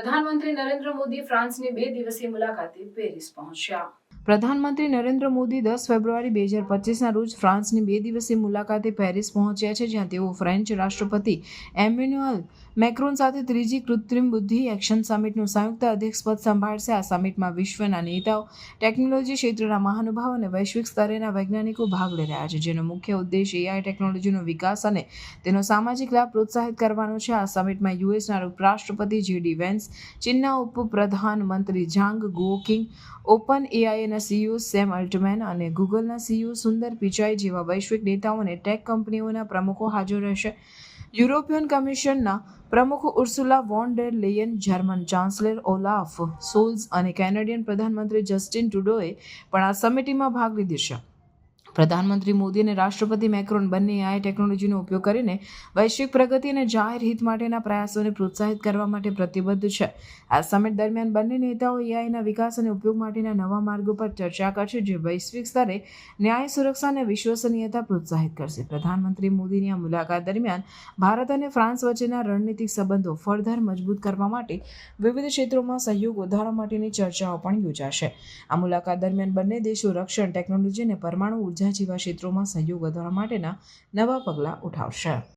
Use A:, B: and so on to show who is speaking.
A: પ્રધાનમંત્રી નરેન્દ્ર મોદી ફ્રાન્સની બે દિવસીય મુલાકાતે પેરિસ પહોંચ્યા.
B: પ્રધાનમંત્રી નરેન્દ્ર મોદી દસ ફેબ્રુઆરી બે હજાર પચીસના રોજ ફ્રાન્સની બે દિવસીય મુલાકાતે પેરિસ પહોંચ્યા છે, જ્યાં તેઓ ફ્રેન્ચ રાષ્ટ્રપતિ એમ્યુન્યુઅલ મેક્રોન સાથે ત્રીજી કૃત્રિમ બુદ્ધિ એક્શન સમિટનું સંયુક્ત અધ્યક્ષપદ સંભાળશે. આ સમિટમાં વિશ્વના નેતાઓ, ટેકનોલોજી ક્ષેત્રના મહાનુભાવો અને વૈશ્વિક સ્તરેના વૈજ્ઞાનિકો ભાગ લઈ રહ્યા છે, જેનો મુખ્ય ઉદ્દેશ એઆઈ ટેકનોલોજીનો વિકાસ અને તેનો સામાજિક લાભ પ્રોત્સાહિત કરવાનો છે. આ સમિટમાં યુએસના ઉપરાષ્ટ્રપતિ જેડી વેન્સ ચીનના ઉપપ્રધાનમંત્રી ઝાંગ ગુઓકિંગ ઓપન એઆઈના સીઈઓ સેમ અલ્ટમેન અને ગૂગલના સીઈઓ સુંદર પિચાઈ જેવા વૈશ્વિક નેતાઓ અને ટેક કંપનીઓના પ્રમુખો હાજર રહેશે. યુરોપિયન કમિશનના પ્રમુખ Ursula von der Leyen German chancellor Olaf Scholz અને કેનેડિયન પ્રધાનમંત્રી જસ્ટિન ટુડોએ પણ આ સમિટીમાં ભાગ લીધો છે. પ્રધાનમંત્રી મોદી અને રાષ્ટ્રપતિ મેક્રોન બંને આ ટેકનોલોજીનો ઉપયોગ કરીને વૈશ્વિક પ્રગતિ અને જાહેર હિત માટેના પ્રયાસોને પ્રોત્સાહિત કરવા માટે પ્રતિબદ્ધ છે. આ સમિટ દરમિયાન બંને નેતાઓ એઆઈના વિકાસ અને ઉપયોગ માટેના નવા માર્ગો પર ચર્ચા કરશે, જે વૈશ્વિક સ્તરે ન્યાય, સુરક્ષા અને વિશ્વસનીયતા પ્રોત્સાહિત કરશે. પ્રધાનમંત્રી મોદીની આ મુલાકાત દરમિયાન ભારત અને ફ્રાન્સ વચ્ચેના રણનીતિક સંબંધો ફળધર મજબૂત કરવા માટે વિવિધ ક્ષેત્રોમાં સહયોગ વધારવા માટેની ચર્ચાઓ પણ યોજાશે. આ મુલાકાત દરમિયાન બંને દેશો રક્ષણ ટેકનોલોજી અને પરમાણુ ઊર્જા જેવા ક્ષેત્રોમાં સહયોગ વધારવા માટેના નવા પગલાં ઉઠાવશે.